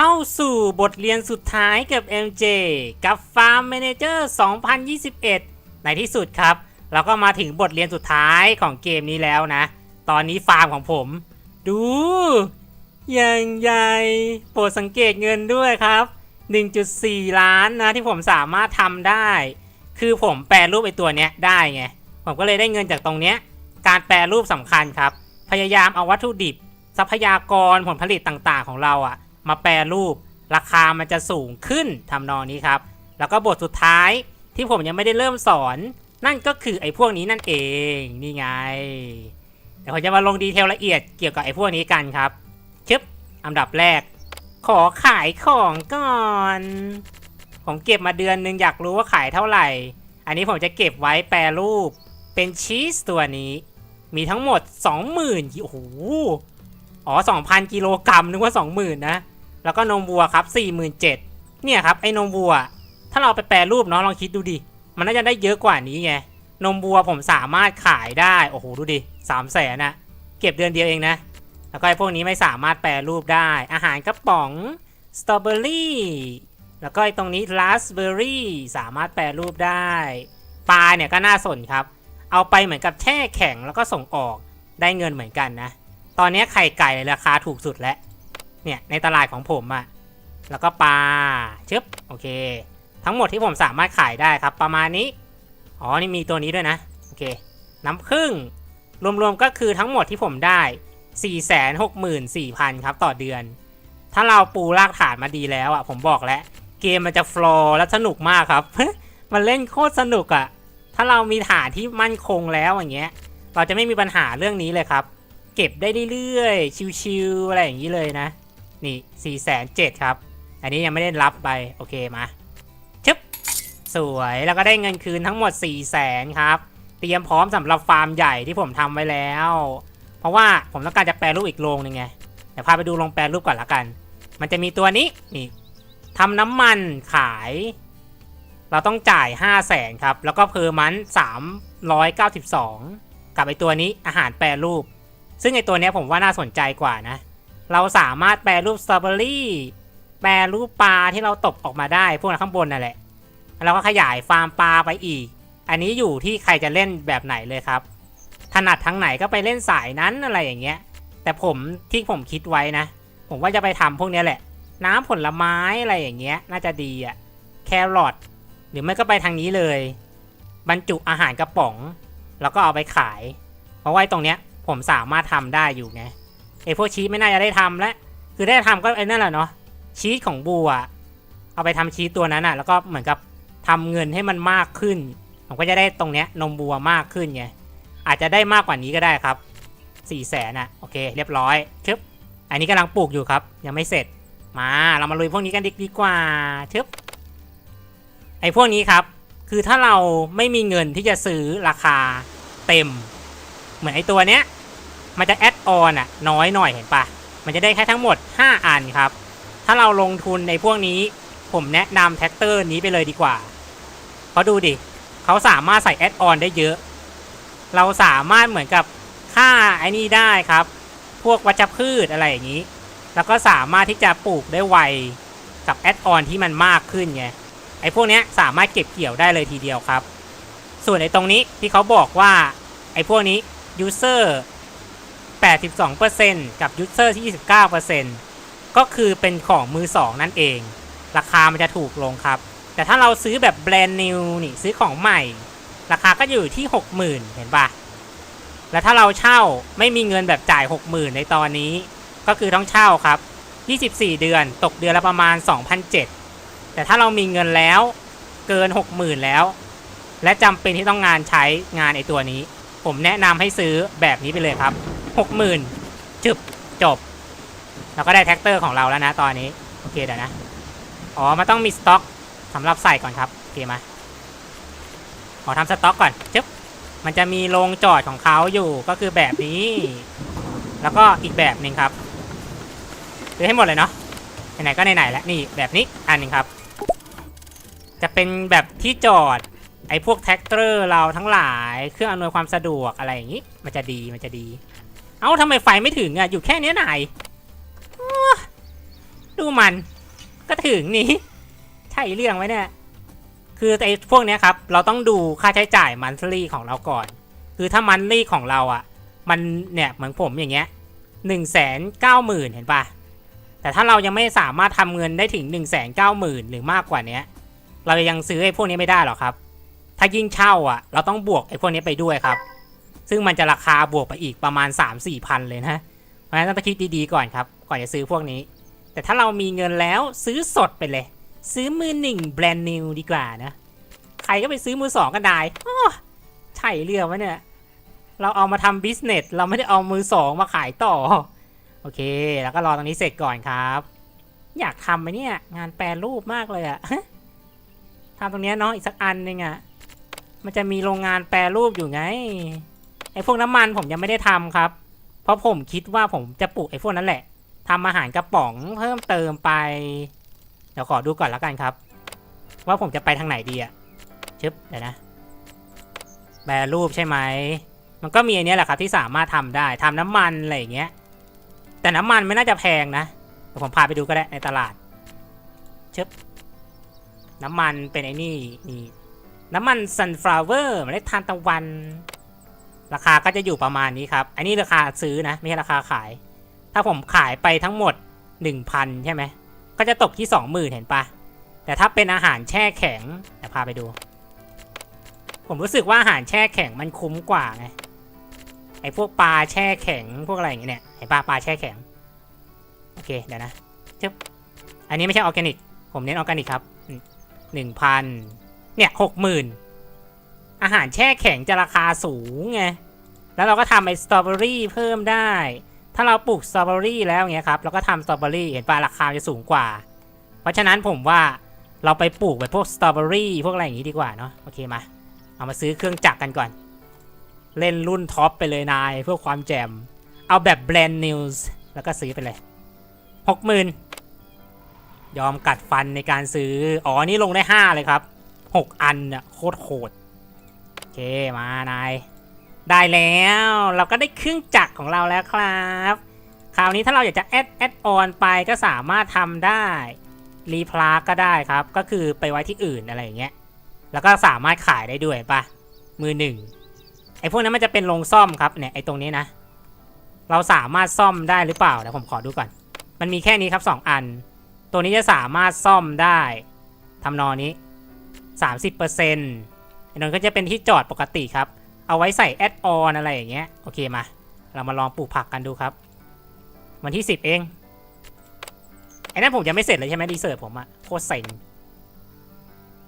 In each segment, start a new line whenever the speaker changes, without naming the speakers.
เข้าสู่บทเรียนสุดท้ายกับ MJ กับ Farm Manager 2021 ในที่สุดครับ เราก็มาถึงบทเรียนสุดท้ายของเกมนี้แล้วนะ ตอนนี้ฟาร์มของผม ดูอย่างใหญ่โปรดสังเกตเงินด้วยครับ 1.4 ล้านนะที่ผมสามารถทำได้ คือผมแปลรูปไอตัวเนี้ยได้ไง ผมก็เลยได้เงินจากตรงเนี้ย การแปลรูปสำคัญครับ พยายามเอาวัตถุดิบ ทรัพยากรผลผลิตต่างๆของเราอะ มาแปลรูป ราคามันจะสูงขึ้นทำนองนี้ครับ แล้วก็บทสุดท้ายที่ผมยังไม่ได้เริ่มสอน นั่นก็คือไอ้พวกนี้นั่นเองนี่ไงเดี๋ยวผมจะมาลงดีเทลละเอียดเกี่ยวกับไอ้พวกนี้กันครับชึบอันดับแรก ขอขายของก่อนผมเก็บมาเดือนหนึงอยากรู้ว่าขายเท่าไหร่ อันนี้ผมจะเก็บไว้แปรรูป เป็นชีสตัวนี้ มีทั้งหมด 20,000กิโอ้โหอ๋อ 2,000 กิโลกรัมนึกว่า 20,000 นะ แล้วก็นมวัวครับ47,000เนี่ยครับไอ้นมวัว ถ้าเราไปแปรรูปเนาะลองคิดดูดิ มันน่าจะได้เยอะกว่านี้ไง นมวัวผมสามารถขายได้ โอ้โหดูดิ3 0 0แสนนะเก็บเดือนเดียวเองนะ แล้วก็ไอ้พวกนี้ไม่สามารถแปรรูปได้ อาหารกระป๋องสตรอเบอรี่แล้วก็ไอ้ตรงนี้ราสเบอร์รี่สามารถแปรรูปได้ปลาเนี่ยก็น่าสนครับ เอาไปเหมือนกับแช่แข็งแล้วก็ส่งออกได้เงินเหมือนกันนะ ตอนนี้ไข่ไก่ราคาถูกสุดแล้ว เนี่ยในตลาดของผมอะแล้วก็ปลาชึบโอเค ทั้งหมดที่ผมสามารถขายได้ครับ ประมาณนี้ อ๋อนี่มีตัวนี้ด้วยนะโอเค น้ำผึ้งรวมๆก็คือทั้งหมดที่ผมได้ 464,000 ครับต่อเดือน ถ้าเราปูรากฐานมาดีแล้วอะผมบอกแล้ว เกมมันจะฟลอร์และสนุกมากครับ มันเล่นโคตรสนุกอะถ้าเรามีฐานที่มั่นคงแล้วอย่างเงี้ย เราจะไม่มีปัญหาเรื่องนี้เลยครับ เก็บได้เรื่อยๆ ชิวๆอะไรอย่างนี้เลยนะ นี่4ี่แสนเจ็ดครับ อันนี้ยังไม่ได้รับไป โอเคมาชึบสวยแล้วก็ได้เงินคืนทั้งหมด4ี่แสนครับ เตรียมพร้อมสำหรับฟาร์มใหญ่ที่ผมทำไว้แล้ว เพราะว่าผมต้องการจะแปลรูปอีกโรงหนึงไงเดี๋ยวพาไปดูโรงแปลรูปก่อนละกัน มันจะมีตัวนี้นี่ทำน้ำมันขาย เราต้องจ่าย 5 0 0แสนครับ แล้วก็เพอร์มัน392 กับไอตัวนี้อาหารแปรรูป ซึ่งไอตัวเนี้ยผมว่าน่าสนใจกว่านะ เราสามารถแปรรูปสตรอเบอรี่แปรรูปปลาที่เราตกออกมาได้ พวกนั้นข้างบนนั่นแหละแล้วก็ขยายฟาร์มปลาไปอีก อันนี้อยู่ที่ใครจะเล่นแบบไหนเลยครับ ถนัดทั้งไหนก็ไปเล่นสายนั้นอะไรอย่างเงี้ย แต่ผมที่ผมคิดไว้นะ ผมว่าจะไปทำพวกนี้แหละ น้ำผลไม้อะไรอย่างเงี้ย น่าจะดีอะแครอทหรือไม่ก็ไปทางนี้เลย บรรจุอาหารกระป๋อง แล้วก็เอาไปขาย เพราะว่าตรงเนี้ยผมสามารถทำได้อยู่ไง ไอ้พวกชีสไม่น่าจะได้ทำแล้วคือได้ทำก็ไอ้นั่นแหละเนาะชีสของบัวเอาไปทำชีสตัวนั้นอะแล้วก็เหมือนกับทำเงินให้มันมากขึ้น ผมก็จะได้ตรงเนี้ยนมบัวมากขึ้นไงอาจจะได้มากกว่านี้ก็ได้ครับสี่แสนอะโอเค เรียบร้อยชึบอันนี้กำลังปลูกอยู่ครับ ยังไม่เสร็จมาเรามาลุยพวกนี้กันดีดกว่าชึบไอ้พวกนี้ครับ คือถ้าเราไม่มีเงินที่จะซื้อราคาเต็ม เหมือนไอ้ตัวเนี้ย มันจะแอดออนอะน้อยหน่อยเห็นปะมันจะได้แค่ทั้งหมด 5 อันครับ ถ้าเราลงทุนในพวกนี้ผมแนะนำแท็กเตอร์นี้ไปเลยดีกว่า เพราะดูดิเขาสามารถใส่แอดออนได้เยอะ เราสามารถเหมือนกับค่าไอ้นี่ได้ครับ พวกวัชพืชอะไรอย่างนี้ แล้วก็สามารถที่จะปลูกได้ไวกับแอดออนที่มันมากขึ้นไง ไอ้พวกนี้สามารถเก็บเกี่ยวได้เลยทีเดียวครับ ส่วนไอ้ตรงนี้ที่เขาบอกว่าไอ้พวกนี้ user 82%กับ user ที่ 29%ก็คือเป็นของมือสองนั่นเอง ราคามันจะถูกลงครับ แต่ถ้าเราซื้อแบบแบรนด์นิวนี่ซื้อของใหม่ ราคาก็อยู่ที่ 60,000 เห็นปะแล้วถ้าเราเช่าไม่มีเงินแบบจ่าย 60,000 ในตอนนี้ ก็คือต้องเช่าครับ 24 เดือนตกเดือนละประมาณ 2,007แต่ถ้าเรามีเงินแล้วเกิน 60,000 แล้ว และจำเป็นที่ต้องงานใช้งานไอตัวนี้ ผมแนะนำให้ซื้อแบบนี้ไปเลยครับ 60,000จึบจบ เราก็ได้แท็กเตอร์ของเราแล้วนะตอนนี้ โอเคเดี๋ยวนะ อ๋อมันต้องมีสต็อกสำหรับใส่ก่อนครับโอเคมาขอทำสต็อกก่อนจึ๊บมันจะมีโรงจอดของเขาอยู่ก็คือแบบนี้ แล้วก็อีกแบบหนึ่งครับซื้อให้หมดเลยเนาะไหนๆก็ไหนๆแล้วนี่แบบนี้อันหนึ่งครับ จะเป็นแบบที่จอดไอ้พวกแท็กเตอร์เราทั้งหลาย เครื่องอำนวยความสะดวกอะไรอย่างนี้ มันจะดีมันจะดี เอ้าทำไมไฟไม่ถึงอะ อยู่แค่เนี้ยไหนดูมัน ก็ถึงนี่ใช่เรื่องไหมเนี่ย คือไอ้พวกเนี้ยครับ เราต้องดูค่าใช้จ่ายมัน l y ของเราก่อน คือถ้ามัน l y ของเราอะ มันเนี่ยเหมือนผมอย่างเงี้ยหนึ่งแสนเก้าหมื่นเห็นปะแต่ถ้าเรายังไม่สามารถทำเงินได้ถึง1นึ่งแสนเก้าหมื่นหรือมากกว่าเนี้ย เรายังซื้อไอ้พวกนี้ไม่ได้หรอกครับ ถ้ายิ่งเช่าอะ เราต้องบวกไอ้พวกนี้ไปด้วยครับ ซึ่งมันจะราคาบวกไปอีกประมาณ 3 4พันเลยนะเพราะฉะนั้นต้องคิดดีๆก่อนครับ ก่อนจะซื้อพวกนี้ แต่ถ้าเรามีเงินแล้วซื้อสดไปเลย ซื้อมือหนึ่งแบรนด์นิวดีกว่านะ ใครก็ไปซื้อมือสองก็ได้อ้ใช่เรื่องวะเนี่ย เราเอามาทำบิสเนสเราไม่ได้เอามือสองมาขายต่อ โอเค แล้วก็รอตรงนี้เสร็จก่อนครับ อยากทำไหมเนี่ยงานแปรรูปมากเลยอะทำตรงนี้เนาะอีกสักอันหนึงอะมันจะมีโรงงานแปรรูปอยู่ไง พวกน้ำมันผมยังไม่ได้ทำครับ เพราะผมคิดว่าผมจะปลูกไอ้พวกนั้นแหละทำอาหารกระป๋องเพิ่มเติมไป เดี๋ยวขอดูก่อนแล้วกันครับ ว่าผมจะไปทางไหนดีอะชึบเดี๋ยวนะ แปรรูปใช่ไหม มันก็มีอันนี้แหละครับที่สามารถทำได้ทำน้ำมันอะไรอย่างเงี้ย แต่น้ำมันไม่น่าจะแพงนะเดี๋ยวผมพาไปดูก็ได้ในตลาดชึบน้ำมันเป็นไอ้นี่นี่ น้ำมัน sunflower เมล็ดทานตะวัน ราคาก็จะอยู่ประมาณนี้ครับ อันนี้ราคาซื้อนะ ไม่ใช่ราคาขาย ถ้าผมขายไปทั้งหมด 1,000 ใช่ไหม ก็จะตกที่ 20,000 เห็นปะ แต่ถ้าเป็นอาหารแช่แข็งเดี๋ยวพาไปดู ผมรู้สึกว่าอาหารแช่แข็งมันคุ้มกว่าไง ไอ้พวกปลาแช่แข็งพวกอะไรอย่างเงี้ยเนี่ยเห็นปะปลาแช่แข็ง โอเค เดี๋ยวนะจึ๊บอันนี้ไม่ใช่ออร์แกนิก ผมเน้นออร์แกนิกครับหนึ่งพันเนี่ยหกหมื่น อาหารแช่แข็งจะราคาสูงไง แล้วเราก็ทำไอ้สตรอเบอรี่เพิ่มได้ ถ้าเราปลูกสตรอเบอรี่แล้วเงี้ยครับ เราก็ทำสตรอเบอรี่เห็นป่ะราคาจะสูงกว่า เพราะฉะนั้นผมว่าเราไปปลูกแบบพวกสตรอเบอรี่พวกอะไรอย่างงี้ดีกว่าเนาะ โอเคมา เอามาซื้อเครื่องจักรกันก่อน เล่นรุ่นท็อปไปเลยนายเพื่อความแจมเอาแบบแบรนด์นิวส์แล้วก็ซื้อไปเลยหกหมื่นยอมกัดฟันในการซื้อ อ๋อ นี่ลงได้ห้าเลยครับหกอันเนี่ยโคตรโหด เคมานายได้แล้วเราก็ได้เครื่องจักรของเราแล้วครับ คราวนี้ถ้าเราอยากจะแอดแอดออนไปก็สามารถทำได้รีพลาก็ได้ครับ ก็คือไปไว้ที่อื่นอะไรอย่างเงี้ยแล้วก็สามารถขายได้ด้วยปะมือหนึ่งไอ้พวกนั้นมันจะเป็นโรงซ่อมครับเนี่ยไอ้ตรงนี้นะ เราสามารถซ่อมได้หรือเปล่าเดี๋ยวผมขอดูก่อน มันมีแค่นี้ครับสองอัน ตัวนี้จะสามารถซ่อมได้ทำนอนี้ 30%อั นนั้นก็จะเป็นที่จอดปกติครับ เอาไว้ใส่แอดออนอะไรอย่างเงี้ย โอเคมา เรามาลองปลูกผักกันดูครับ วันที่ 10 เอง ไอ้นั่นผมยังไม่เสร็จเลยใช่ไหมรีเสิร์ชผมอะโคตรเซ็ง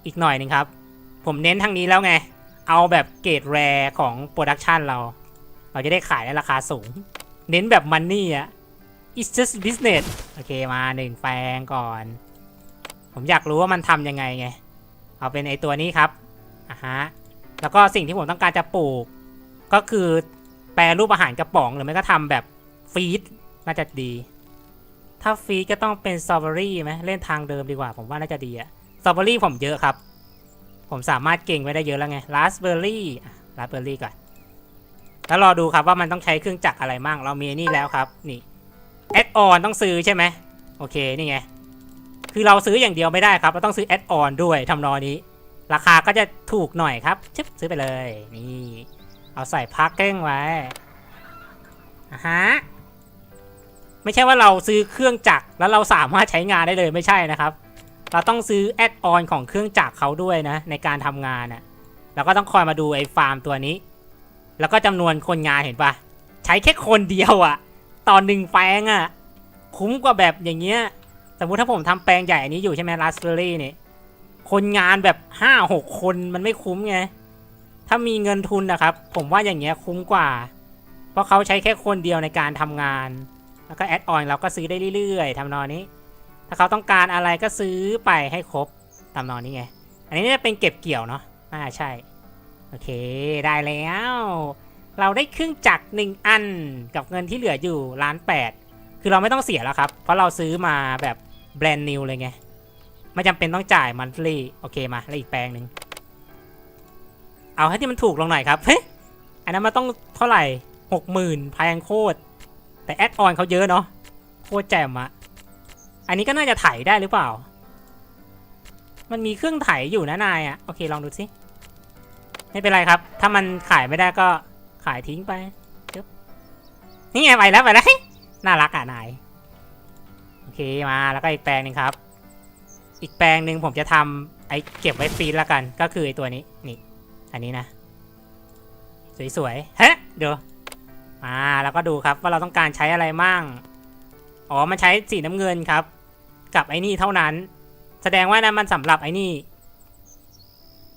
อีกหน่อยหนึงครับ ผมเน้นทางนี้แล้วไง เอาแบบเกรดแรของโปรดักชันเรา เราจะได้ขายในราคาสูง เน้นแบบมันนี่อะ it's just business โอเคมาหนึ่งแปลงก่อน ผมอยากรู้ว่ามันทำยังไงไง เอาเป็นไอตัวนี้ครับ อะฮะแล้วก็สิ่งที่ผมต้องการจะปลูก ก็คือแปรรูปอาหารกระป๋องหรือไม่ก็ทำแบบฟีดน่าจะดี ถ้าฟีดก็ต้องเป็นสตรอเบอรี่ไหมเล่นทางเดิมดีกว่า ผมว่าน่าจะดีอะสตรอเบอรี่ผมเยอะครับ ผมสามารถเก่งไว้ได้เยอะแล้วไงราสเบอร์รี่ราสเบอร์รี่ก่อนแล้วรอดูครับว่ามันต้องใช้เครื่องจักรอะไรมั่งเรามีนี่แล้วครับ นี่แอดออนต้องซื้อใช่ไหมโอเคนี่ไงคือเราซื้ออย่างเดียวไม่ได้ครับ เราต้องซื้อแอดออนด้วยทำนองนี้ ราคาก็จะถูกหน่อยครับชึบซื้อไปเลยนี่เอาใส่พักเก้งไว้อะฮะไม่ใช่ว่าเราซื้อเครื่องจักรแล้วเราสามารถใช้งานได้เลยไม่ใช่นะครับ เราต้องซื้อแอดออนของเครื่องจักรเขาด้วยนะ ในการทำงานน่ะเราก็ต้องคอยมาดูไอ้ฟาร์มตัวนี้ แล้วก็จำนวนคนงานเห็นปะใช้แค่คนเดียวอะต่อหนึ่งแปลงอะคุ้มกว่าแบบอย่างเงี้ยสมมุติถ้าผมทำแปลงใหญ่อันนี้อยู่ใช่ไหมราสเบอร์รี่นี่ คนงานแบบห้าหกคนมันไม่คุ้มไง ถ้ามีเงินทุนนะครับ ผมว่าอย่างเงี้ยคุ้มกว่า เพราะเขาใช้แค่คนเดียวในการทำงาน แล้วก็แอดออนเราก็ซื้อได้เรื่อยๆทำนองนี้ ถ้าเขาต้องการอะไรก็ซื้อไปให้ครบตานอนนี้ไง อันนี้จะเป็นเก็บเกี่ยวเนาะอ่าใช่ โอเคได้แล้ว เราได้เครื่องจักรหนึ่งอันกับเงินที่เหลืออยู่ล้านแปดคือเราไม่ต้องเสียแล้วครับ เพราะเราซื้อมาแบบแบรนด์นิวเลยไง ไม่จำเป็นต้องจ่ายมัน h ลี่โอเคมาแล้วอีกแปลงหนึ่งเอาให้ที่มันถูกลงหน่อยครับเฮ้ยอันนั้นมันต้องเท่าไหร่หกหมื่นแพงโคตรแต่แอดออนเขาเยอะเนาะโคตรแจ่มอะอันนี้ก็น่าจะไถได้หรือเปล่า มันมีเครื่องไถอยู่นะนายอะโอเคลองดูสิไม่เป็นไรครับ ถ้ามันขายไม่ได้ก็ขายทิ้งไปจึ๊บนี่ไงไปแล้วไปแล้วน่ารักอะนายโอเคมาแล้วก็อีกแปลงหนึ่งครับ อีกแปลงหนึ่งผมจะทำไอ้เก็บไว้ฟรีดละกัน ก็คือไอ้ตัวนี้นี่ อันนี้นะ สวยๆเฮ้เดี๋ยวมาแล้วก็ดูครับว่าเราต้องการใช้อะไรมั่งอ๋อมันใช้สีน้ำเงินครับ กับไอ้นี่เท่านั้น แสดงว่านะมันสำหรับไอ้นี่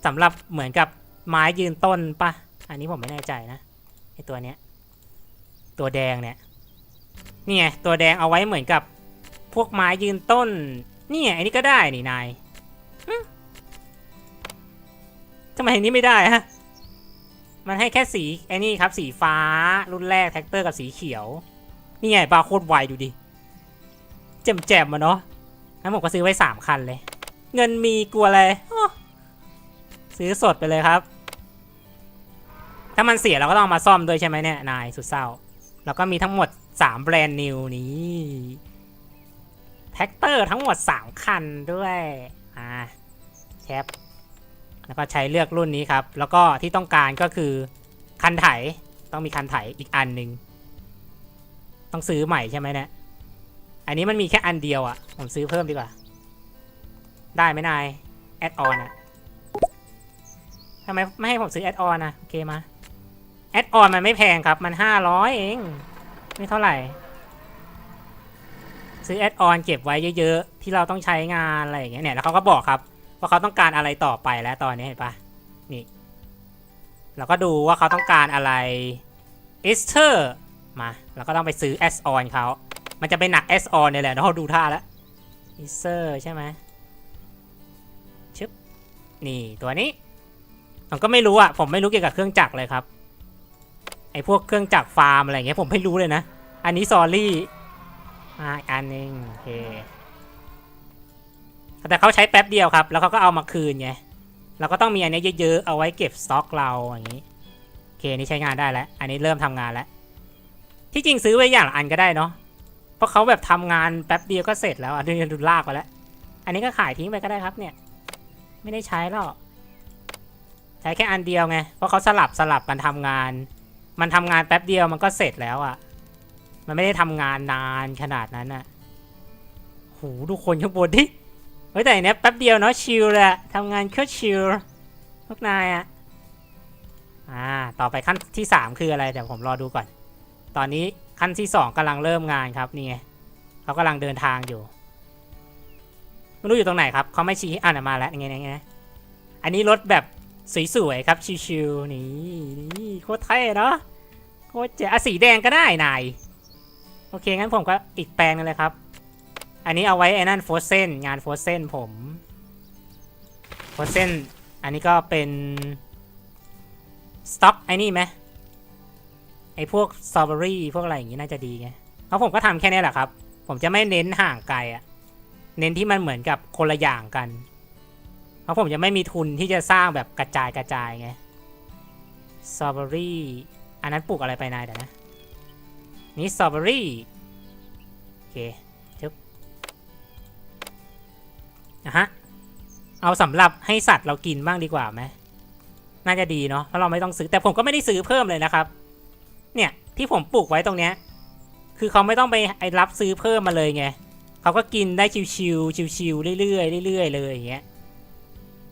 สำหรับเหมือนกับไม้ยืนต้นปะอันนี้ผมไม่แน่ใจนะไอ้ตัวเนี้ย ตัวแดงเนี่ยนี่ไงตัวแดงเอาไว้เหมือนกับพวกไม้ยืนต้น นี่ไงไอ้นี่ก็ได้นี่นายทำไมอันนี้ไม่ได้ฮะ มันให้แค่สีไอ้นี่ครับ สีฟ้ารุ่นแรกแท็กเตอร์กับสีเขียว นี่ไงบาร์โคดไวดูดิแจ่มแจ่มๆมาเนาะงั้นผมก็ซื้อไว้สามคันเลย เงินมีกลัวอะไรซื้อสดไปเลยครับ ถ้ามันเสียเราก็ต้องมาซ่อมด้วยใช่ไหมเนี่ยนายสุดเศร้า แล้วก็มีทั้งหมด3แบรนด์นิวนี้ แท็กเตอร์ทั้งหมด 3 คันด้วยอ่าแชปแล้วก็ใช้เลือกรุ่นนี้ครับ แล้วก็ที่ต้องการก็คือคันไถต้องมีคันไถอีกอันหนึ่งต้องซื้อใหม่ใช่ไหมเนี่ยอันนี้มันมีแค่อันเดียวอะ่ะ ผมซื้อเพิ่มดีกว่า ได้ไหมนายแอดออนอะทำไมไม่ให้ผมซื้อแอดออนอะโอเคมาแอดออนมันไม่แพงครับ มันห้าร้อยเอง ไม่เท่าไหร่ ซื้อแอดออนเก็บไว้เยอะๆ ที่เราต้องใช้งานอะไรอย่างเงี้ยเนี่ยแล้วเขาก็บอกครับ ว่าเขาต้องการอะไรต่อไปแล้วตอนนี้เห็นปะนี่เราก็ดูว่าเขาต้องการอะไร e s t e r มาเราก็ต้องไปซื้อ S on เขามันจะไปหนัก S on เนี่ยแหละเนาะดูท่าแล้ว e s t e r ใช่ไหมชึบนี่ตัวนี้ผมก็ไม่รู้อะผมไม่รู้เกี่ยวกับเครื่องจักรเลยครับไอพวกเครื่องจักรฟาร์มอะไรเงี้ยผมไม่รู้เลยนะ อันนี้ซอรี่ อ่าอันหนึงโอเคแต่เขาใช้แป๊บเดียวครับ แล้วเขาก็เอามาคืนไงเราก็ต้องมีอันนี้เยอะๆ เอาไว้เก็บสต็อกเราอย่างนี้โอเคนี่ใช้งานได้แล้ว อันนี้เริ่มทำงานแล้ว ที่จริงซื้อไว้อย่างละอันก็ได้เนาะเพราะเขาแบบทำงานแป๊บเดียวก็เสร็จแล้วอะดูดูลากไปแล้ว อันนี้ก็ขายทิ้งไปก็ได้ครับเนี่ย ไม่ได้ใช้แล้วใช้แค่อันเดียวไงเพราะเขาสลับสลับกันทำงาน มันทำงานแป๊บเดียวมันก็เสร็จแล้วอะ่ะ มันไม่ได้ทำงานนานขนาดนั้นอะ่ะโหดูคนข้างบนดิเฮ้ยแต่อันเนี้ยแป๊บเดียวเนาะชิลเลยอะทำงานแค่ชิลพวกนายอะอ่าต่อไปขั้นที่สามคืออะไรเดี๋ยวผมรอดูก่อน ตอนนี้ขั้นที่สองกำลังเริ่มงานครับนี่ไงเขากำลังเดินทางอยู่ไม่รู้อยู่ตรงไหนครับเขาไม่ชี้อ่านมาแล้วยังไงยังไงอันนี้รถแบบสวยๆครับชิวๆนี่นี่โคตรเท่เนาะโคตรเจ๋อสีแดงก็ได้นาย โอเค งั้นผมก็อีกแปลงนึงเลยครับ อันนี้เอาไว้ไอ้นั่นโฟเซนงานโฟเซนผมโฟเซนอันนี้ก็เป็นสต็อกไอ้นี่ไหมไอ้พวกสตรอเบอรี่พวกอะไรอย่างงี้น่าจะดีไงเพราะผมก็ทำแค่นี้แหละครับ ผมจะไม่เน้นห่างไกลอะเน้นที่มันเหมือนกับคนละอย่างกัน เพราะผมจะไม่มีทุนที่จะสร้างแบบกระจายกระจายไงสตรอเบอรี่อันนั้นปลูกอะไรไปนายเดี๋ยวนะ นี่สตรอเบอรี่โอเคชึบนะฮะเอาสำหรับให้สัตว์เรากินบ้างดีกว่าไหมน่าจะดีเนาะเพราะเราไม่ต้องซื้อแต่ผมก็ไม่ได้ซื้อเพิ่มเลยนะครับ เนี่ยที่ผมปลูกไว้ตรงเนี้ยคือเขาไม่ต้องไปไอรับซื้อเพิ่มมาเลยไงเขาก็กินได้ชิวๆชิวๆเรื่อยๆเรื่อยๆเลยอย่างเงี้ย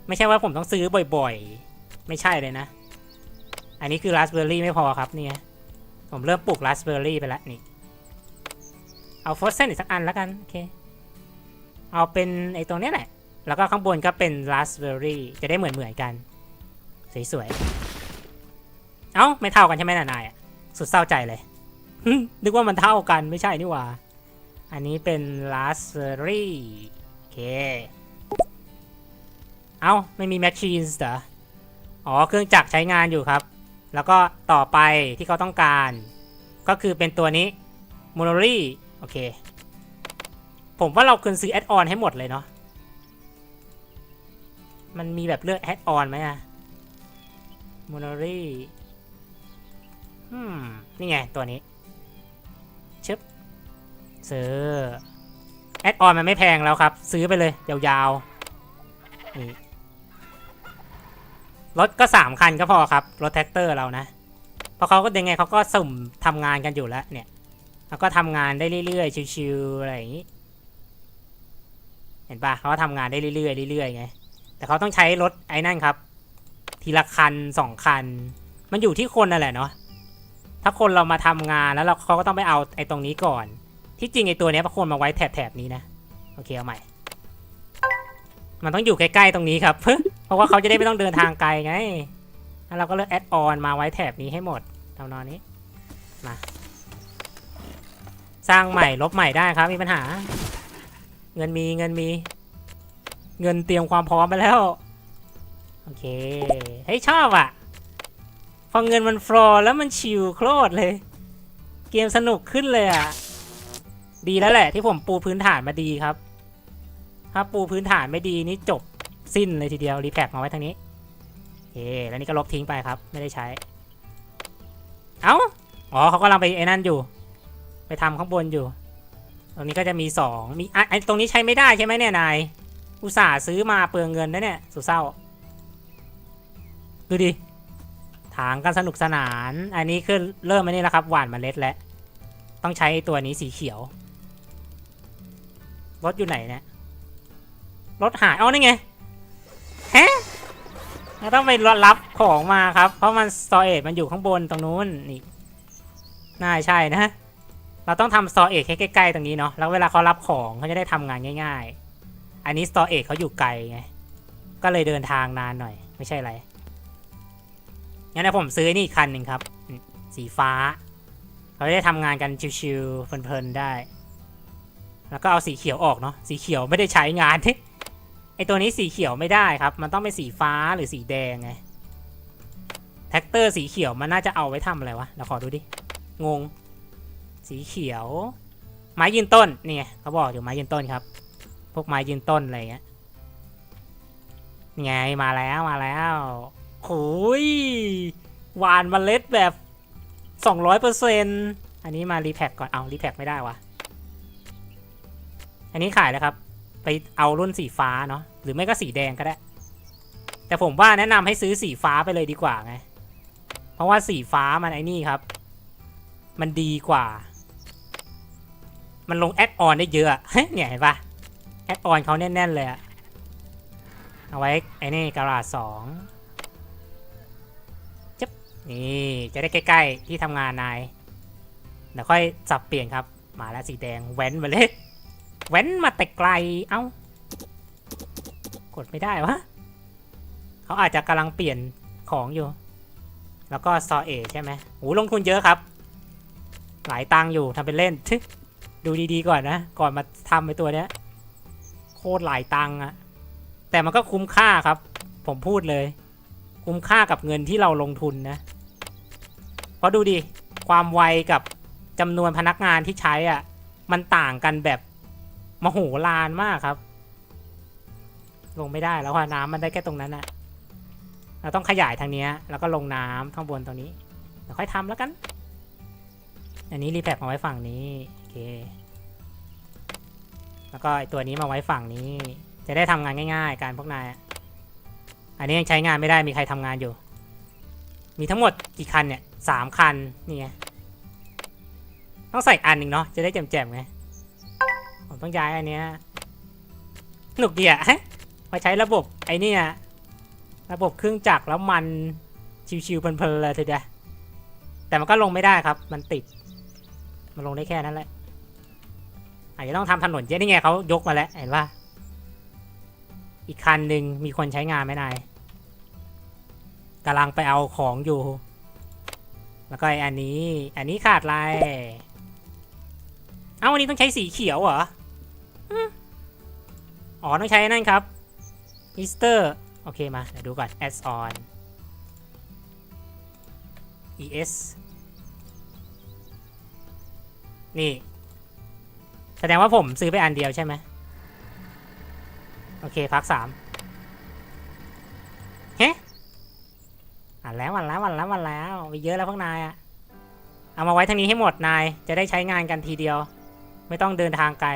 ไม่ใช่ว่าผมต้องซื้อบ่อยๆ ไม่ใช่เลยนะ อันนี้คือราสเบอร์รี่ไม่พอครับเนี่ย ผมเริ่มปลูกราสเบอร์รี่ไปแล้วนี่ เอาฟอสเซนอีกสักอันแล้วกัน โอเค เอาเป็นไอ้ตรงนี้แหละ แล้วก็ข้างบนก็เป็นราสเบอร์รี่จะได้เหมือนเหมือนๆกัน สวยๆ เอ้า ไม่เท่ากันใช่ไหมน่ะนายสุดเศร้าใจเลย นึกว่ามันเท่ากันไม่ใช่นี่หว่า อันนี้เป็นราสเบอร์รี่โอเค เอ้า ไม่มีแมชชีนส์เหรอ อ๋อ เครื่องจักรใช้งานอยู่ครับ แล้วก็ต่อไปที่เขาต้องการ ก็คือเป็นตัวนี้โมโนรี่โอเค ผมว่าเราควรซื้อแอดออนให้หมดเลยเนาะมันมีแบบเลือกแอดออนไหมอะโมโนรีอืมนี่ไงตัวนี้ชึบซื้อแอดออนมันไม่แพงแล้วครับ ซื้อไปเลย ยาวๆนี่ รถก็สามคันก็พอครับ รถแท็กเตอร์เรานะ เพราะเขาก็ยังไงเขาก็สุ่มทำงานกันอยู่แล้วเนี่ยแล้วก็ทำงานได้เรื่อยๆชิวๆอะไรอย่างนี้ เห็นปะเขาก็ทำงานได้เรื่อยๆเรื่อยๆไงแต่เขาต้องใช้รถไอ้นั่นครับ ทีละคันสองคัน มันอยู่ที่คนนั่นแหละเนาะถ้าคนเรามาทำงานแล้วเราเขาก็ต้องไปเอาไอ้ตรงนี้ก่อน ที่จริงไอ้ตัวเนี้ยพระคนมาไว้แถบๆนี้นะโอเคเอาใหม่ มันต้องอยู่ใกล้ๆตรงนี้ครับ ราะว่าเขาจะได้ไม่ต้องเดินทางไกลไง แล้วเราก็เลือกแอดออนมาไว้แถบนี้ให้หมดทำนองนี้ มา สร้างใหม่ลบใหม่ได้ครับมีปัญหา เงินมีเงินมี เงินเตรียมความพร้อมไปแล้ว โอเค เฮ้ยชอบอะ พอเงินมันฟลอร์แล้วมันชิลโคตรเลย เกมสนุกขึ้นเลยอะ ดีแล้วแหละที่ผมปูพื้นฐานมาดีครับ ถ้าปูพื้นฐานไม่ดีนี่จบ สิ้นเลยทีเดียวรีแพคมาไว้ทางนี้โอเคแล้วนี่ก็ลบทิ้งไปครับ ไม่ได้ใช้ เอ้า อ๋อเขากำลังไปไอ้นั่นอยู่ ไปทำข้างบนอยู่ ตรงนี้ก็จะมีสองมีไอ้ตรงนี้ใช้ไม่ได้ใช่ไหมเนี่ยนาย อุตส่าห์ซื้อมาเปลืองเงินนะเนี่ย สุดเศร้า ดูดิ ถางกันสนุกสนาน อันนี้คือเริ่มมานี่แล้วครับ หว่านเมล็ดแล้ว ต้องใช้ตัวนี้สีเขียว รถอยู่ไหนเนี่ย รถหายเอานี่ไง ฮะเราต้องไปรับของมาครับ เพราะมันสตอเอจมันอยู่ข้างบนตรงนู้นนี่น่าใช่นะ เราต้องทำสตอเอจใกล้ๆตรงนี้เนาะแล้วเวลาเขารับของเขาจะได้ทำงานง่าย ๆ อันนี้สตอเอจเขาอยู่ไกลไงก็เลยเดินทางนานหน่อย ไม่ใช่อะไรงั้นผมซื้อนี่คันหนึ่งครับ สีฟ้าเขาจะได้ทำงานกันชิวๆเพลินๆได้ แล้วก็เอาสีเขียวออกเนาะสีเขียวไม่ได้ใช้งานไอ ตัวนี้สีเขียวไม่ได้ครับ มันต้องเป็นสีฟ้าหรือสีแดงไงแท็กเตอร์สีเขียวมันน่าจะเอาไว้ทำอะไรวะเดี๋ยวขอดูดิ งง สีเขียว ไม้ยืนต้นนี่ไงเขาบอกอยู่ไม้ยืนต้นครับ พวกไม้ยืนต้นอะไรเงี้ยไงมาแล้วมาแล้วโอ้ยหวานเมล็ดแบบ200%อันนี้มารีแพคก่อน เอารีแพคไม่ได้วะ อันนี้ขายแล้วครับ ไปเอารุ่นสีฟ้าเนาะหรือไม่ก็สีแดงก็ได้ แต่ผมว่าแนะนำให้ซื้อสีฟ้าไปเลยดีกว่าไง เพราะว่าสีฟ้ามันไอ้นี่ครับ มันดีกว่า มันลงแอดออนได้เยอะเนี่ยเห็นปะแอดออนเขาแน่นๆเลยอะเอาไว้ไอ้นี่กระดาษสองจ๊บนี่จะได้ใกล้ๆที่ทำงานนายเดี๋ยวค่อยสับเปลี่ยนครับ มาแล้วสีแดงแว้นมาเลย แว้นมาแต่ไกล เอ้ากดไม่ได้วะเขาอาจจะกำลังเปลี่ยนของอยู่ แล้วก็ซอเอใช่ไหมโหลงทุนเยอะครับ หลายตังอยู่ทำเป็นเล่นทึดูดีๆก่อนนะ ก่อนมาทำไอตัวเนี้ย โคตรหลายตังอะแต่มันก็คุ้มค่าครับ ผมพูดเลย คุ้มค่ากับเงินที่เราลงทุนนะ เพราะดูดิ ความไวกับจำนวนพนักงานที่ใช้อะ มันต่างกันแบบ มโหฬารมากครับ ลงไม่ได้แล้วค่ะน้ำมันได้แค่ตรงนั้นอะเราต้องขยายทางนี้แล้วก็ลงน้ำข้างบนตรงนี้เดี๋ยวค่อยทำแล้วกัน อันนี้รีแพคมาไว้ฝั่งนี้โอเค แล้วก็ไอตัวนี้มาไว้ฝั่งนี้ จะได้ทำงานง่าย ๆ การพวกนายอันนี้ยังใช้งานไม่ได้มีใครทำงานอยู่ มีทั้งหมดกี่คันเนี่ยสามคันนี่ไงต้องใส่อันหนึ่งเนาะจะได้แจ่มๆไง ต้องย้ายอันเนี้ยสนุกดีอะมาใช้ระบบไอ้นี่ยระบบเครื่องจักรแล้วมันชิวๆเพลินๆเลยทีเดียวแต่มันก็ลงไม่ได้ครับ มันติด มันลงได้แค่นั้นแหละอาจจะต้องทำถนนเยอะนี่ไงเขายกมาแล้ว เห็นปะอีกคันหนึ่งมีคนใช้งานไหมนายกำลังไปเอาของอยู่ แล้วก็ไอ้อันนี้ อันนี้ขาดลาย เอ้าวันนี้ต้องใช้สีเขียวเหรอ อ๋อ ต้องใช้นั่นครับมิสเตอร์โอเคมา เดี๋ยวดูก่อน add on es นี่ แสดงว่าผมซื้อไปอันเดียวใช่ไหมโอเค พักสามเฮ้อ่านแล้ววันแล้ววันแล้ววันแล้วมีเยอะแล้วพวกนายอะเอามาไว้ทางนี้ให้หมดนาย จะได้ใช้งานกันทีเดียว ไม่ต้องเดินทางไกล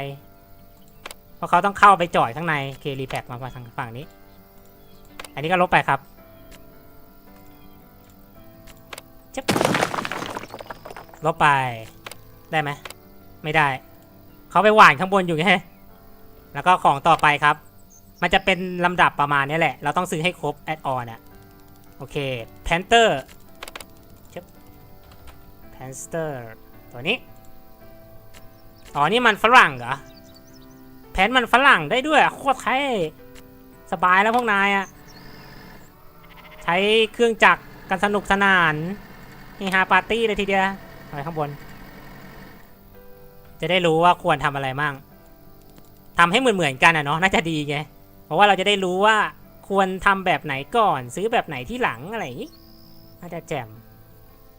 ราะเขาต้องเข้าไปจอดข้างในเครีแพคมาทางฝั่งนี้ อันนี้ก็ลบไปครับจ๊บลบไปได้ไหมไม่ได้ เขาไปหว่านข้างบนอยู่ไงแล้วก็ของต่อไปครับ มันจะเป็นลำดับประมาณนี้แหละ เราต้องซื้อให้ครบแอดออนอะโอเคแพนเตอร์จ๊บแพนเตอร์ตัวนี้อ๋อนี่มันฝรั่งเหรอ แผนมันฝรั่งได้ด้วยโคตรเท่สบายแล้วพวกนายอะใช้เครื่องจักรกันสนุกสนานนี่ฮาปาร์ตี้เลยทีเดียวอะไรข้างบน จะได้รู้ว่าควรทำอะไรมั่งทำให้เหมือนเหมือนกันอะเนาะน่าจะดีไงเพราะว่าเราจะได้รู้ว่าควรทำแบบไหนก่อน ซื้อแบบไหนที่หลังอะไรอย่างนี้น่าจะแจ่ม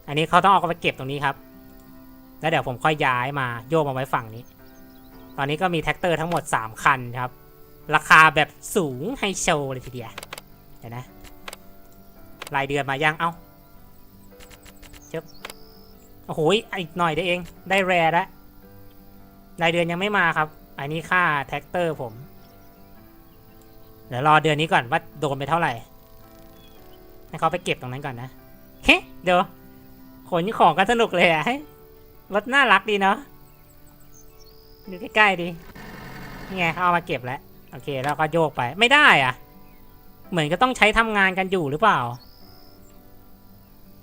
อันนี้เขาต้องเอาไปเก็บตรงนี้ครับ แล้วเดี๋ยวผมค่อยย้ายมาโยกมาไว้ฝั่งนี้ ตอนนี้ก็มีแท็กเตอร์ทั้งหมด 3 คันครับ ราคาแบบสูงไฮโชว์เลยทีเดียวเดี๋ยวนะ รายเดือนมายัง เอ้าเจ็บโอ้โหอีกหน่อยได้เอง ได้แรแล้ว รายเดือนยังไม่มาครับ อันนี้ค่าแท็กเตอร์ผม เดี๋ยวรอเดือนนี้ก่อนว่าโดนไปเท่าไหร่ ให้เขาไปเก็บตรงนั้นก่อนนะ เฮ้ เดี๋ยวขนของกันสนุกเลยอะรถน่ารักดีเนาะ ดูใกล้ๆดินี่ไงเขาเอามาเก็บแล้ว โอเค แล้วก็โยกไป ไม่ได้อะเหมือนก็ต้องใช้ทำงานกันอยู่หรือเปล่า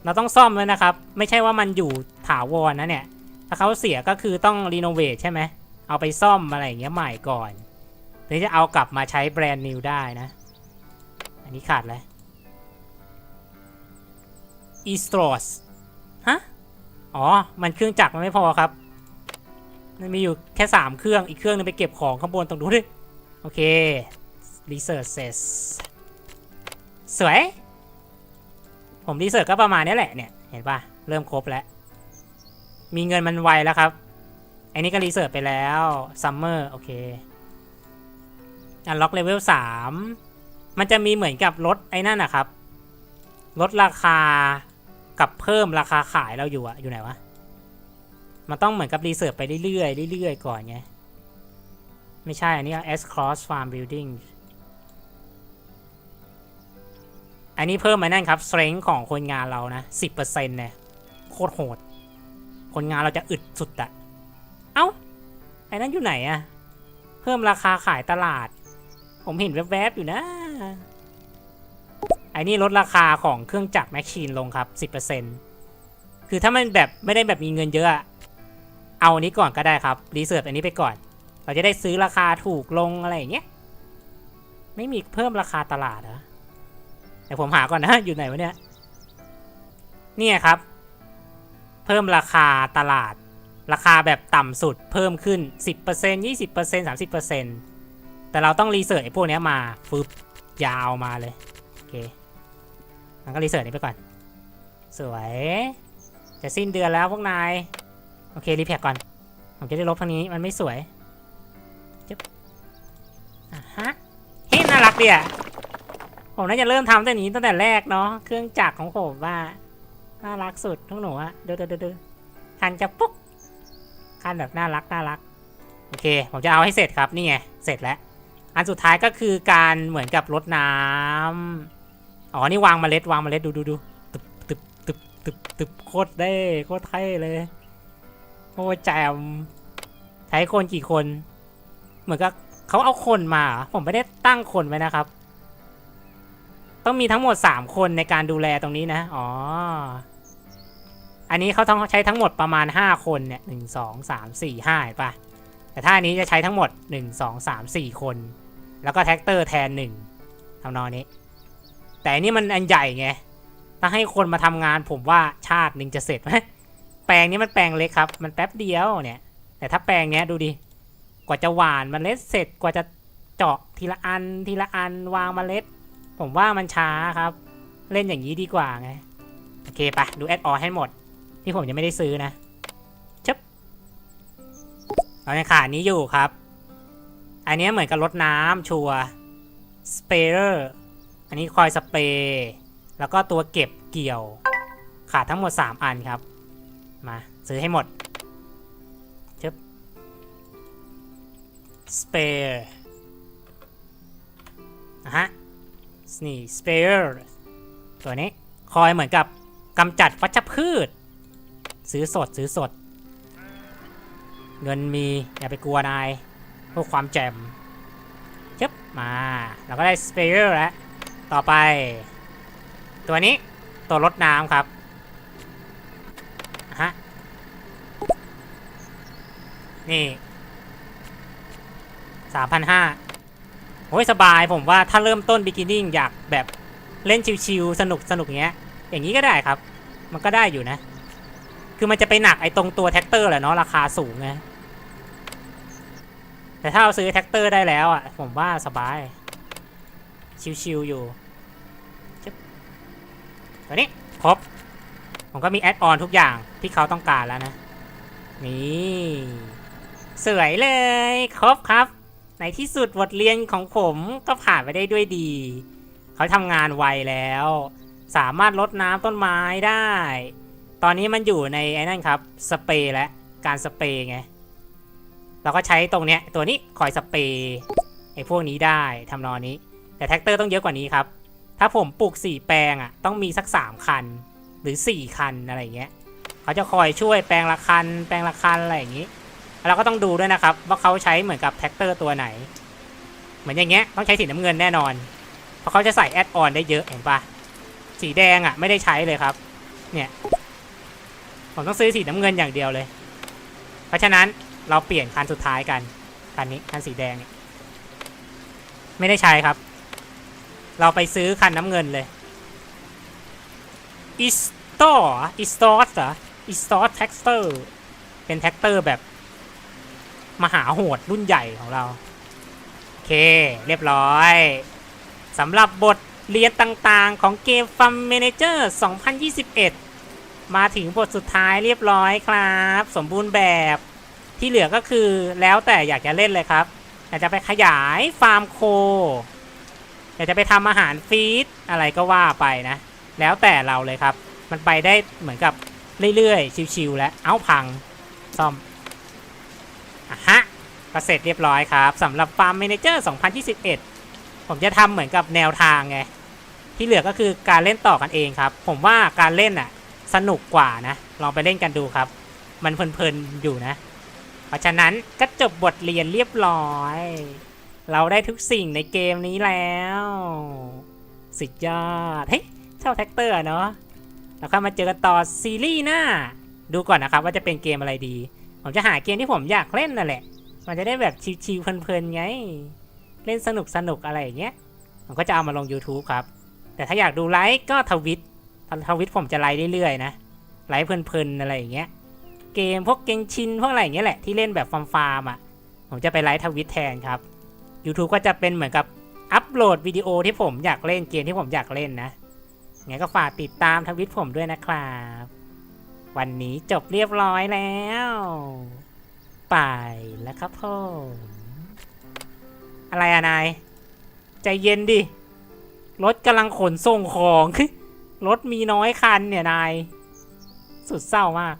เราต้องซ่อมเลยนะครับ ไม่ใช่ว่ามันอยู่ถาวรนะเนี่ย ถ้าเขาเสียก็คือต้องรีโนเวทใช่ไหม เอาไปซ่อมอะไรอย่างเงี้ยใหม่ก่อนถึงจะเอากลับมาใช้แบรนด์นิวได้นะ อันนี้ขาดเลย e s t r o s ฮะ อ๋อ มันเครื่องจักรมันไม่พอครับ มันมีอยู่แค่ 3 เครื่องอีกเครื่องนึงไปเก็บของข้างบนตรงนู้นดิโอเค researches สวย ผมรีเสิร์ชก็ประมาณนี้แหละเนี่ย เห็นปะเริ่มครบแล้ว มีเงินมันไวแล้วครับ อันนี้ก็รีเสิร์ชไปแล้ว summer โอเคอันล็อกเลเวล3มันจะมีเหมือนกับลดไอ้นั่นนะครับลดราคากับเพิ่มราคาขายเราอยู่อะอยู่ไหนวะ มันต้องเหมือนกับรีเสิร์ชไปเรื่อยๆเรื่อยๆ ก่อนไง ไม่ใช่อันนี้ S Cross Farm Building อันนี้เพิ่มมาแน่นครับ strength ของคนงานเรานะ 10%เนี่ยโคตรโหด คนงานเราจะอึดสุดอะเอ้า ไอ้นั่นอยู่ไหนอะเพิ่มราคาขายตลาด ผมเห็นแวบๆอยู่นะ ไอ้นี่ลดราคาของเครื่องจักรแมชชีนลงครับ 10%คือถ้ามันแบบไม่ได้แบบมีเงินเยอะอะ เอาอันนี้ก่อนก็ได้ครับรีเสิร์ชอันนี้ไปก่อน เราจะได้ซื้อราคาถูกลงอะไรอย่างเงี้ยไม่มีเพิ่มราคาตลาดเหรอเดี๋ยวผมหาก่อนนะ อยู่ไหนวะเนี่ยเนี่ยครับ เพิ่มราคาตลาด ราคาแบบต่ำสุดเพิ่มขึ้น 10% 20% 30%แต่เราต้องรีเสิร์ชไอ้พวกเนี้ยมาฟึบยาวมาเลยโอเคมันก็รีเสิร์ชนี้ไปก่อน สวย จะสิ้นเดือนแล้วพวกนาย โอเค รีแพคก่อน ผมจะได้ลบทางนี้มันไม่สวยจึ๊บอะฮะเฮ้ยน่ารักดีอะผมน่าจะเริ่มทำแต่นี้ตั้งแต่แรกเนาะเครื่องจักรของผมว่าน่ารักสุดทุกหนูอะเดูดูดูดูคันจะปุ๊กคันแบบน่ารักน่ารักโอเค ผมจะเอาให้เสร็จครับนี่ไงเสร็จแล้ว อันสุดท้ายก็คือการเหมือนกับรดน้ำอ๋อนี่วางเมล็ดวางเมล็ดดูดูดูตึบตึบตึบตึบตึบโคตรได้โคตรเท่เลย โอ้แจมใช้คนกี่คน เหมือนกับเขาเอาคนมา ผมไม่ได้ตั้งคนไว้นะครับ ต้องมีทั้งหมด3คนในการดูแลตรงนี้นะ อ๋อ อันนี้เขาต้องใช้ทั้งหมดประมาณ5คนเนี่ยหนึ่งสองสามสี่ห้าเห็นปะแต่ถ้าอันนี้จะใช้ทั้งหมด1 2 3 4คน แล้วก็แท็กเตอร์แทน1ทำนองนี้ แต่อันนี้มันอันใหญ่ไง ถ้าให้คนมาทำงานผมว่าชาติหนึ่งจะเสร็จไหม แปลงนี้มันแปลงเล็กครับ มันแป๊บเดียวเนี่ย แต่ถ้าแปลงเนี้ยดูดิ กว่าจะหวานเมล็ดเสร็จกว่าจะเจาะทีละอันทีละอันวางเมล็ด ผมว่ามันช้าครับ เล่นอย่างนี้ดีกว่าไง โอเคปะดูแอดออให้หมด ที่ผมยังไม่ได้ซื้อนะชึบเราในขาดนี้อยู่ครับ อันนี้เหมือนกับรดน้ำชัวสเปเ r อร์อันนี้คอยสเปรย์แล้วก็ตัวเก็บเกี่ยว ขาดทั้งหมด 3 อันครับ มา ซื้อให้หมดชึบ spare อะฮะ นี่ spare ตัวนี้ คอยเหมือนกับกำจัดวัชพืช ซื้อสด ซื้อสด เงินมี อย่าไปกลัวนายเพื่อความแจ่มชึบ มา เราก็ได้ spare แล้ว ต่อไป ตัวนี้ ตัวรดน้ำครับอะฮะ นี่สามพันห้าโอ้ยสบายผมว่าถ้าเริ่มต้น beginning อยากแบบเล่นชิวๆสนุกสนุกเงี้ย อย่างนี้ก็ได้ครับ มันก็ได้อยู่นะ คือมันจะไปหนักไอ้ตรงตัวแท็กเตอร์แหละเนาะราคาสูงไงแต่ถ้าเราซื้อแท็กเตอร์ได้แล้วอะ ผมว่าสบาย ชิวๆอยู่ตัวนี้ครบ ผมก็มีแอดออนทุกอย่างที่เขาต้องการแล้วนะ นี่ สวยเลย ครบครับ ในที่สุดบทเรียนของผมก็ผ่านไปได้ด้วยดี เขาทำงานไวแล้ว สามารถลดน้ำต้นไม้ได้ ตอนนี้มันอยู่ในไอ้นั่นครับ สเปรย์และการสเปรย์ไง เราก็ใช้ตรงเนี้ย ตัวนี้คอยสเปรย์ไอ้พวกนี้ได้ทำนองนี้ แต่แท็กเตอร์ต้องเยอะกว่านี้ครับ ถ้าผมปลูกสี่แปลงอะ ต้องมีสักสามคัน หรือสี่คันอะไรอย่างเงี้ย เขาจะคอยช่วยแปลงละคัน แปลงละคันอะไรอย่างนี้ เราก็ต้องดูด้วยนะครับ ว่าเขาใช้เหมือนกับแท็กเตอร์ตัวไหน เหมือนอย่างเงี้ยต้องใช้สีน้ำเงินแน่นอน เพราะเขาจะใส่แอดออนได้เยอะเห็นปะสีแดงอะไม่ได้ใช้เลยครับ เนี่ย ผมต้องซื้อสีน้ำเงินอย่างเดียวเลย เพราะฉะนั้นเราเปลี่ยนคันสุดท้ายกันคันนี้คันสีแดงเนี่ยไม่ได้ใช้ครับ เราไปซื้อคันน้ำเงินเลยอิสตอร์อิสตอสเหรออิสตอสแท็กเตอร์เป็นแท็กเตอร์แบบ มหาโหดรุ่นใหญ่ของเรา โอเค เรียบร้อยสำหรับบทเรียนต่างๆของเกม Farm Manager 2021 มาถึงบทสุดท้ายเรียบร้อยครับ สมบูรณ์แบบที่เหลือก็คือแล้วแต่อยากจะเล่นเลยครับอยากจะไปขยายฟาร์มโค อยากจะไปทำอาหารฟีดอะไรก็ว่าไปนะ แล้วแต่เราเลยครับ มันไปได้เหมือนกับเรื่อยๆ ชิวๆแล้วเอ้าพังซ่อม อะฮะก็เสร็จเรียบร้อยครับสำหรับ Farm Manager 2021 ผมจะทำเหมือนกับแนวทางไง ที่เหลือก็คือการเล่นต่อกันเองครับ ผมว่าการเล่นอะ สนุกกว่านะ ลองไปเล่นกันดูครับ มันเพลินๆอยู่นะ เพราะฉะนั้นก็จบบทเรียนเรียบร้อย เราได้ทุกสิ่งในเกมนี้แล้ว สุดยอด เฮ้ยชอบแท็กเตอร์เนาะแล้วก็มาเจอกันต่อซีรีส์หน้า ดูก่อนนะครับว่าจะเป็นเกมอะไรดี ผมจะหาเกมที่ผมอยากเล่นนั่นแหละ มันจะได้แบบชิวๆเพลินๆไง เล่นสนุกสนุกๆอะไรอย่างเงี้ย ผมก็จะเอามาลง YouTube ครับ แต่ถ้าอยากดูไลฟ์ก็ทวิตทวิตผมจะไลฟ์เรื่อยๆนะ ไลฟ์เพลินๆอะไรอย่างเงี้ย เกมพวกเกงชินพวกอะไรอย่างเงี้ยแหละที่เล่นแบบฟาร์มๆอะ ผมจะไปไลฟ์ทวิตแทนครับ YouTube ก็จะเป็นเหมือนกับอัปโหลดวิดีโอที่ผมอยากเล่นเกมที่ผมอยากเล่นนะงั้นก็ฝากติดตามทวิตผมด้วยนะครับ วันนี้จบเรียบร้อยแล้ว ไปแล้วครับพ่ออะไรอะนาย ใจเย็นดิ รถกำลังขนส่งของ รถมีน้อยคันเนี่ยนาย สุดเศร้ามาก